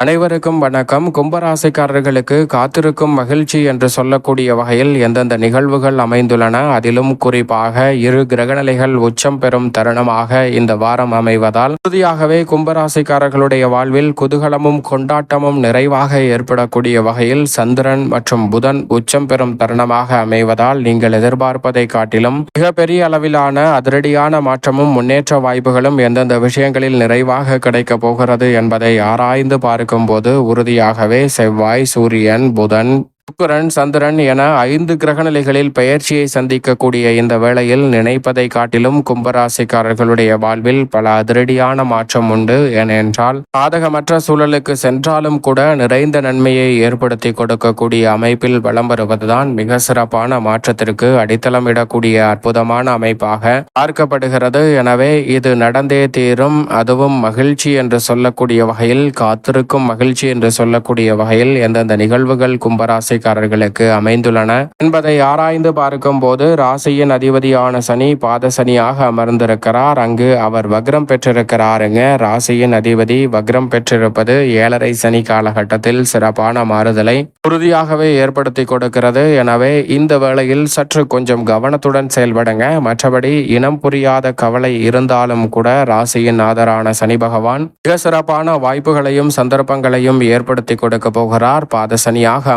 அனைவருக்கும் வணக்கம். கும்பராசிக்காரர்களுக்கு காத்திருக்கும் மகிழ்ச்சி என்று சொல்லக்கூடிய வகையில் எந்தெந்த நிகழ்வுகள் அமைந்துள்ளன? அதிலும் குறிப்பாக இரு கிரகநிலைகள் உச்சம் பெறும் தருணமாக இந்த வாரம் அமைவதால் உறுதியாகவே கும்பராசிக்காரர்களுடைய வாழ்வில் குதூகலமும் கொண்டாட்டமும் நிறைவாக ஏற்படக்கூடிய வகையில் சந்திரன் மற்றும் புதன் உச்சம் பெறும் தருணமாக அமைவதால் நீங்கள் எதிர்பார்ப்பதை காட்டிலும் மிகப்பெரிய அளவிலான அதிரடியான மாற்றமும் முன்னேற்ற வாய்ப்புகளும் எந்தெந்த விஷயங்களில் நிறைவாக கிடைக்கப் போகிறது என்பதை ஆராய்ந்து பார்க்க இருக்கும்போது உறுதியாகவே செவ்வாய் சூரியன் புதன் சுக்கரன் சந்திரன் என ஐந்து கிரகநிலைகளில் பெயர்ச்சியை சந்திக்கக்கூடிய இந்த வேளையில் நினைப்பதை காட்டிலும் கும்பராசிக்காரர்களுடைய வாழ்வில் பல அதிரடியான மாற்றம் உண்டு. ஏனென்றால் சாதகமற்ற சூழலுக்கு சென்றாலும் கூட நிறைந்த நன்மையை ஏற்படுத்தி கொடுக்கக்கூடிய அமைப்பில் வலம் வருவதுதான் மிக சிறப்பான மாற்றத்திற்கு அடித்தளமிடக்கூடிய அற்புதமான அமைப்பாக பார்க்கப்படுகிறது. எனவே இது நடந்தே தீரும். அதுவும் மகிழ்ச்சி என்று சொல்லக்கூடிய வகையில் காத்திருக்கும் மகிழ்ச்சி என்று சொல்லக்கூடிய வகையில் எந்தெந்த நிகழ்வுகள் கும்பராசி ராசிக்காரர்களுக்கு அமைந்துள்ளன. என்பதை ஆராய்ந்து பார்க்கும் போது ராசியின் அதிபதியான சனி பாத சனியாக அமர்ந்திருக்கிறார். அங்கு அவர் வக்ரம் பெற்றிருக்கிறாருங்க. ராசியின் அதிபதி வக்ரம் பெற்றிருப்பது ஏழரை சனி காலகட்டத்தில் சிறப்பான மாறுதலை உறுதியாகவே ஏற்படுத்தி கொடுக்கிறது. எனவே இந்த வேளையில் சற்று கொஞ்சம் கவனத்துடன் செயல்படுங்க. மற்றபடி இனம் புரியாத கவலை இருந்தாலும் கூட ராசியின் ஆதரான சனி பகவான் மிக சிறப்பான வாய்ப்புகளையும் சந்தர்ப்பங்களையும் ஏற்படுத்தி கொடுக்க போகிறார். பாத சனியாக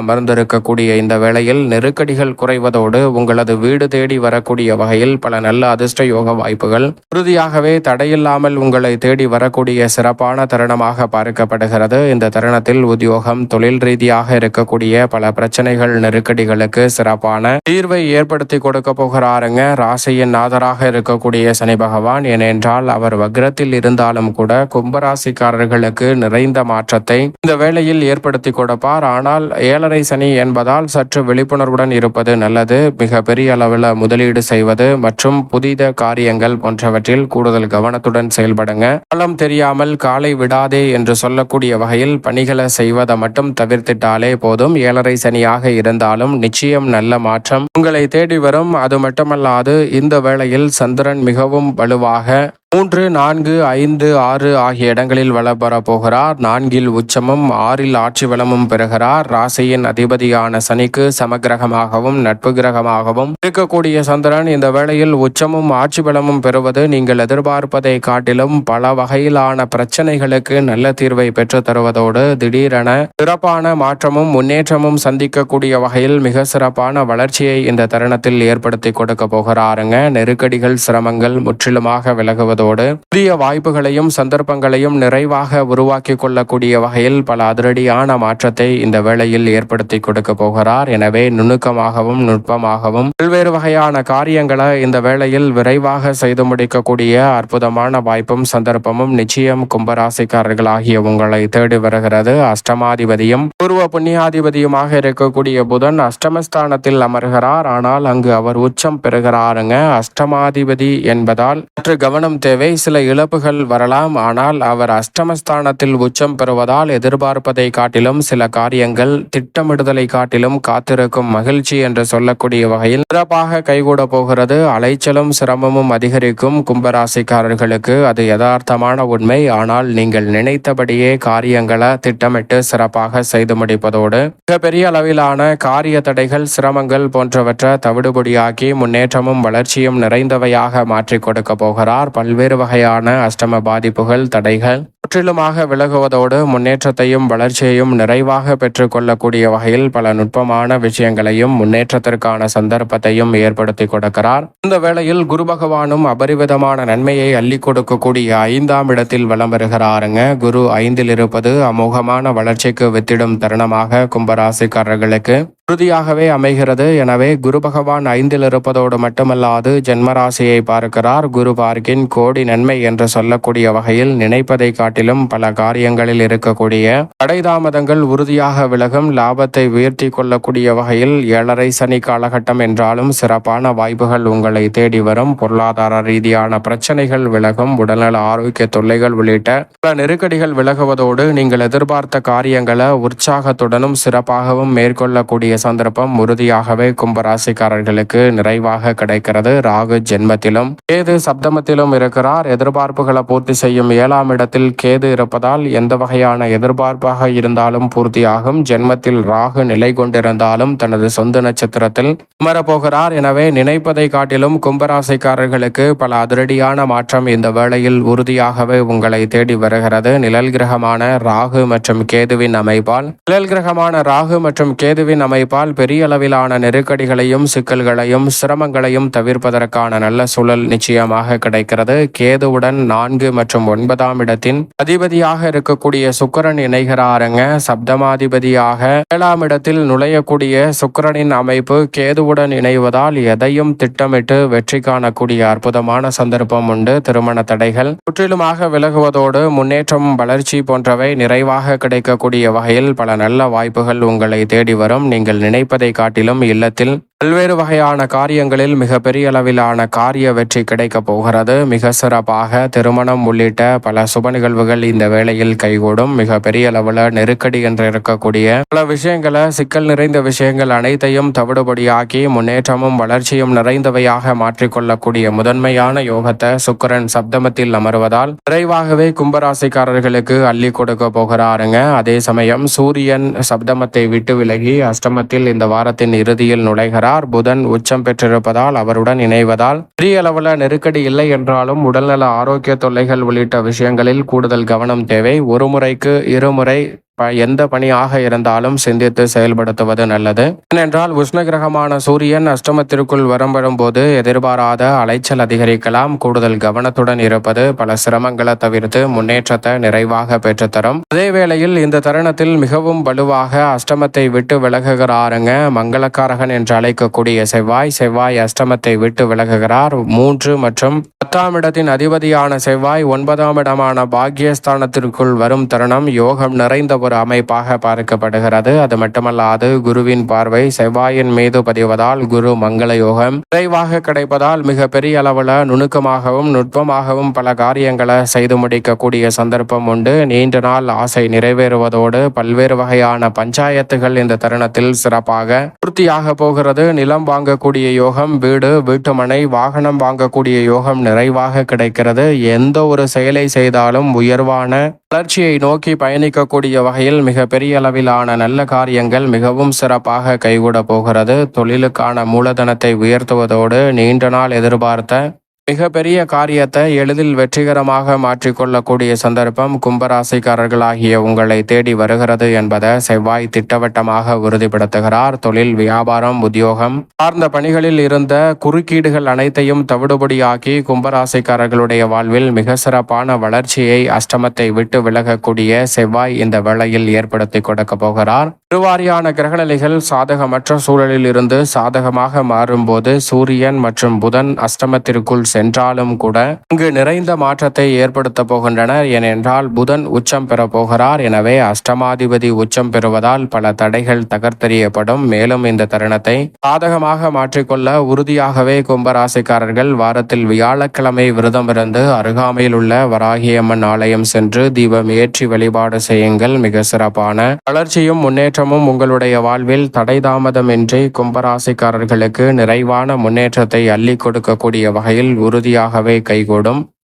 இருக்கக்கூடிய இந்த வேளையில் நெருக்கடிகள் குறைவதோடு உங்களது வீடு தேடி வரக்கூடிய வகையில் பல நல்ல அதிர்ஷ்ட யோக வாய்ப்புகள். உறுதியாகவே தடையில்லாமல் உங்களை தேடி வரக்கூடிய சிறப்பான தருணமாக பார்க்கப்படுகிறது. இந்த தருணத்தில் உத்தியோகம் தொழில் ரீதியாக இருக்கக்கூடிய பல பிரச்சனைகள் நெருக்கடிகளுக்கு சிறப்பான தீர்வை ஏற்படுத்தி கொடுக்க போகிறாருங்க. ராசியின் நாதராக இருக்கக்கூடிய சனி பகவான் ஏனென்றால் அவர் வக்ரத்தில் இருந்தாலும் கூட கும்பராசிக்காரர்களுக்கு நிறைந்த மாற்றத்தை இந்த வேளையில் ஏற்படுத்தி கொடுப்பார். ஆனால் ஏழரை சனி என்பதால் சற்று விழிப்புணர்வுடன் இருப்பது நல்லது. மிக பெரிய அளவில் முதலீடு செய்வது மற்றும் புதித காரியங்கள் போன்றவற்றில் கூடுதல் கவனத்துடன் செயல்படுங்க. காலம் தெரியாமல் காலை விடாதே என்று சொல்லக்கூடிய வகையில் பணிகளை செய்வதை மட்டும் தவிர்த்திட்டாலே போதும். ஏழரை சனியாக இருந்தாலும் நிச்சயம் நல்ல மாற்றம். உங்களை தேடி வரும். அது மட்டுமல்லாது இந்த வேளையில் சந்திரன் மிகவும் வலுவாக மூன்று நான்கு ஐந்து ஆறு ஆகிய இடங்களில் வள போகிறார். நான்கில் உச்சமும் ஆறில் ஆட்சி வளமும் பெறுகிறார். ராசியின் அதிபதியான சனிக்கு சமகிரகமாகவும் நட்பு கிரகமாகவும் இருக்கக்கூடிய சந்திரன் இந்த வேளையில் உச்சமும் ஆட்சி பலமும் பெறுவது நீங்கள் எதிர்பார்ப்பதை காட்டிலும் பல வகையிலான பிரச்சனைகளுக்கு நல்ல தீர்வை பெற்று தருவதோடு திடீரென சிறப்பான மாற்றமும் முன்னேற்றமும் சந்திக்கக்கூடிய வகையில் மிக சிறப்பான வளர்ச்சியை இந்த தருணத்தில் ஏற்படுத்தி கொடுக்க போகிறாருங்க. நெருக்கடிகள் சிரமங்கள் முற்றிலுமாக விலகுவது விலகுவதோடு புதிய வாய்ப்புகளையும் சந்தர்ப்பங்களையும் நிறைவாக உருவாக்கி கொள்ளக்கூடிய வகையில் பல அதிரடியான மாற்றத்தை இந்த வேளையில் ஏற்படுத்தி கொடுக்க போகிறார். எனவே நுணுக்கமாகவும் நுட்பமாகவும் பல்வேறு வகையான காரியங்களை இந்த வேளையில் விரைவாக செய்து முடிக்கக்கூடிய அற்புதமான வாய்ப்பும் சந்தர்ப்பமும் நிச்சயம் கும்பராசிக்காரர்கள் ஆகிய உங்களை தேடி வருகிறது. அஷ்டமாதிபதியும் பூர்வ புண்ணியாதிபதியுமாக இருக்கக்கூடிய புதன் அஷ்டமஸ்தானத்தில் அமர்கிறார். ஆனால் அங்கு அவர் உச்சம் பெறுகிறாருங்க. அஷ்டமாதிபதி என்பதால் சற்று கவனம் தேவை. சில இழப்புகள் வரலாம். ஆனால் அவர் அஷ்டமஸ்தானத்தில் உச்சம் பெறுவதால் எதிர்பார்ப்பதை காட்டிலும் சில காரியங்கள் திட்டமிடுதலை காட்டிலும் காத்திருக்கும் மகிழ்ச்சி என்று சொல்லக்கூடிய வகையில் சிறப்பாக கைகூட போகிறது. அலைச்சலும் சிரமமும் அதிகரிக்கும் கும்பராசிக்காரர்களுக்கு. அது யதார்த்தமான உண்மை. ஆனால் நீங்கள் நினைத்தபடியே காரியங்களை திட்டமிட்டு சிறப்பாக செய்து முடிப்பதோடு மிகப்பெரிய அளவிலான காரிய தடைகள் சிரமங்கள் போன்றவற்றை தவிடுபடியாக்கி முன்னேற்றமும் வளர்ச்சியும் நிறைந்தவையாக மாற்றிக் கொடுக்க போகிறார். பல்வேறு வகையான அஷ்டம பாதிப்புகள் தடைகள். முற்றிலுமாக விலகுவதோடு முன்னேற்றத்தையும் வளர்ச்சியையும் நிறைவாக பெற்றுக்கொள்ளக்கூடிய வகையில் பல நுட்பமான விஷயங்களையும் முன்னேற்றத்திற்கான சந்தர்ப்பத்தையும் ஏற்படுத்தி கொடுக்கிறார். இந்த வேளையில் குரு பகவானும் அபரிவிதமான நன்மையை அள்ளி கொடுக்கக்கூடிய ஐந்தாம் இடத்தில் வலம் வருகிறாருங்க. குரு ஐந்தில் இருப்பது அமோகமான வளர்ச்சிக்கு வித்திடும் தருணமாக கும்பராசிக்காரர்களுக்கு உறுதியாகவே அமைகிறது. எனவே குரு பகவான் ஐந்தில் இருப்பதோடு மட்டுமல்லாது ஜென்மராசியை பார்க்கிறார். குரு பார்க்கின் கோடி நன்மை என்று சொல்லக்கூடிய வகையில் நினைப்பதை காட்டிலும் பல காரியங்களில் இருக்கக்கூடிய தடைதாமதங்கள் உறுதியாக விலகும். லாபத்தை உயர்த்தி கொள்ளக்கூடிய வகையில் ஏழரை சனி காலகட்டம் என்றாலும் சிறப்பான வாய்ப்புகள் உங்களை தேடி வரும். பொருளாதார ரீதியான பிரச்சனைகள் விலகும். உடல்நல ஆரோக்கிய தொல்லைகள் உள்ளிட்ட பல நெருக்கடிகள் விலகுவதோடு நீங்கள் எதிர்பார்த்த காரியங்களை உற்சாகத்துடனும் சிறப்பாகவும் மேற்கொள்ளக்கூடிய சந்தர்ப்பம் உறுதியாகவே கும்பராசிக்காரர்களுக்கு நிறைவாக கிடைக்கிறது. ராகு ஜென்மத்திலும் கேது சப்தமத்திலும் இருக்கிறார். எதிர்பார்ப்புகளை பூர்த்தி செய்யும் ஏழாம் இடத்தில் கேது இருப்பதால் எந்த வகையான எதிர்பார்ப்பாக இருந்தாலும் பூர்த்தியாகும். ஜென்மத்தில் ராகு நிலை கொண்டிருந்தாலும் தனது சொந்த நட்சத்திரத்தில் அமரப்போகிறார். எனவே நினைப்பதை காட்டிலும் கும்பராசிக்காரர்களுக்கு பல அதிரடியான மாற்றம் இந்த வேளையில் உறுதியாகவே உங்களை தேடி வருகிறது. நிழல் கிரகமான ராகு மற்றும் கேதுவின் அமைப்பால் நிழல் கிரகமான ராகு மற்றும் கேதுவின் அமைப்பு அமைப்பால் பெரிய அளவிலான நெருக்கடிகளையும் சிக்கல்களையும் சிரமங்களையும் தவிர்ப்பதற்கான நல்ல சூழல் நிச்சயமாக கிடைக்கிறது. கேதுவுடன் நான்கு மற்றும் ஒன்பதாம் இடத்தின் அதிபதியாக இருக்கக்கூடிய சுக்கிரன் இணைகிறாருங்க. சப்தமாதிபதியாக ஏழாம் இடத்தில் நுழையக்கூடிய சுக்கிரனின் அமைப்பு கேதுவுடன் இணைவதால் எதையும் திட்டமிட்டு வெற்றி காணக்கூடிய அற்புதமான சந்தர்ப்பம் உண்டு. திருமண தடைகள் முற்றிலுமாக விலகுவதோடு முன்னேற்றம் வளர்ச்சி போன்றவை நிறைவாக கிடைக்கக்கூடிய வகையில் பல நல்ல வாய்ப்புகள் உங்களை தேடி வரும். நீங்கள் நினைப்பதை காட்டிலும் இல்லத்தில் பல்வேறு வகையான காரியங்களில் மிக பெரிய அளவிலான காரிய வெற்றி கிடைக்கப் போகிறது. மிக சிறப்பாக திருமணம் உள்ளிட்ட பல சுப நிகழ்வுகள் இந்த வேளையில் கைகூடும். மிக பெரிய அளவில் நெருக்கடி என்று இருக்கக்கூடிய பல விஷயங்களை சிக்கல் நிறைந்த விஷயங்கள் அனைத்தையும் தவிடுபடியாக்கி முன்னேற்றமும் வளர்ச்சியும் நிறைந்தவையாக மாற்றிக்கொள்ளக்கூடிய முதன்மையான யோகத்தை சுக்கிரன் சப்தமத்தில் அமர்வதால் விரைவாகவே கும்பராசிக்காரர்களுக்கு அள்ளி கொடுக்க போகிறாருங்க. அதே சமயம் சூரியன் சப்தமத்தை விட்டு விலகி அஷ்டமத்தில் இந்த வாரத்தின் இறுதியில் நுழைகிறார். புதன் உச்சம் பெற்றிருப்பதால் அவருடன் இணைவதால் பெரிய அளவில் நெருக்கடி இல்லை என்றாலும் உடல்நல ஆரோக்கிய தொல்லைகள் உள்ளிட்ட விஷயங்களில் கூடுதல் கவனம் தேவை. ஒரு முறைக்கு இருமுறை எந்த பணியாக இருந்தாலும் சிந்தித்து செயல்படுத்துவது நல்லது. ஏனென்றால் உஷ்ண கிரகமான சூரியன் அஷ்டமத்திற்குள் வரும் போது எதிர்பாராத அலைச்சல் அதிகரிக்கலாம். கூடுதல் கவனத்துடன் இருப்பது பல சிரமங்களை தவிர்த்து முன்னேற்றத்தை நிறைவாக பெற்றுத்தரும். அதே வேளையில் இந்த தருணத்தில் மிகவும் வலுவாக அஷ்டமத்தை விட்டு விலகுகிறாருங்க. மங்களக்காரகன் என்று அழைக்கக்கூடிய செவ்வாய். செவ்வாய் அஷ்டமத்தை விட்டு விலகுகிறார். மூன்று மற்றும் பத்தாம் இடத்தின் அதிபதியான செவ்வாய் ஒன்பதாம் இடமான பாக்யஸ்தானத்திற்குள் வரும் தருணம். யோகம் நிறைந்த ஒரு அமைப்பாக பார்க்கப்படுகிறது. அது மட்டுமல்லாது குருவின் பார்வை செவ்வாயின் மீது பதிவதால் குரு மங்கள யோகம். விரைவாக கிடைப்பதால் மிக பெரிய அளவில் நுணுக்கமாகவும் நுட்பமாகவும் பல காரியங்களை செய்து முடிக்கக்கூடிய சந்தர்ப்பம் உண்டு. நீண்ட நாள் ஆசை நிறைவேறுவதோடு பல்வேறு வகையான பஞ்சாயத்துகள் இந்த தருணத்தில் சிறப்பாக பூர்த்தியாக போகிறது. நிலம் வாங்கக்கூடிய யோகம் வீடு வீட்டுமனை வாகனம் வாங்கக்கூடிய யோகம் நிறைவாக கிடைக்கிறது. எந்த ஒரு செயலை செய்தாலும் உயர்வான வளர்ச்சியை நோக்கி பயணிக்கக்கூடிய வகையில் மிக பெரிய அளவிலான நல்ல காரியங்கள் மிகவும் சிறப்பாக கைகூட போகிறது. தொழிலுக்கான மூலதனத்தை உயர்த்துவதோடு நீண்ட நாள் எதிர்பார்த்த மிக பெரிய காரியத்தை எளிதில் வெற்றிகரமாக மாற்றிக்கொள்ளக்கூடிய சந்தர்ப்பம் கும்பராசிக்காரர்களாகிய உங்களை தேடி வருகிறது என்பதை செவ்வாய் திட்டவட்டமாக உறுதிப்படுத்துகிறார். தொழில் வியாபாரம் உத்தியோகம் சார்ந்த பணிகளில் இருந்த குறுக்கீடுகள் அனைத்தையும் தவிடுபடியாக்கி கும்பராசிக்காரர்களுடைய வாழ்வில் மிக சிறப்பான வளர்ச்சியை அஷ்டமத்தை விட்டு விலகக்கூடிய செவ்வாய் இந்த வேளையில் ஏற்படுத்தி கொடுக்க போகிறார். திருவாரியான கிரகநிலைகள் சாதகமற்ற சூழலில் இருந்து சாதகமாக மாறும்போது சூரியன் மற்றும் புதன் அஷ்டமத்திற்குள் சென்றாலும் கூட அங்கு நிறைந்த மாற்றத்தை ஏற்படுத்த போகின்றனர். ஏனென்றால் புதன் உச்சம் பெற போகிறார். எனவே அஷ்டமாதிபதி உச்சம் பெறுவதால் பல தடைகள் தகர்த்தெறியப்படும். மேலும் இந்த தருணத்தை சாதகமாக மாற்றிக்கொள்ள உறுதியாகவே கும்பராசிக்காரர்கள் வாரத்தில் வியாழக்கிழமை விரதமிருந்து அருகாமையில் உள்ள வராகியம்மன் ஆலயம் சென்று தீபம் ஏற்றி வழிபாடு செய்யுங்கள். மிக சிறப்பான வளர்ச்சியும் முன்னேற்றமும் உங்களுடைய வாழ்வில் தடை தாமதமின்றி கும்பராசிக்காரர்களுக்கு நிறைவான முன்னேற்றத்தை அள்ளி கொடுக்கக்கூடிய வகையில் உறுதியாகவே கைகூடும்.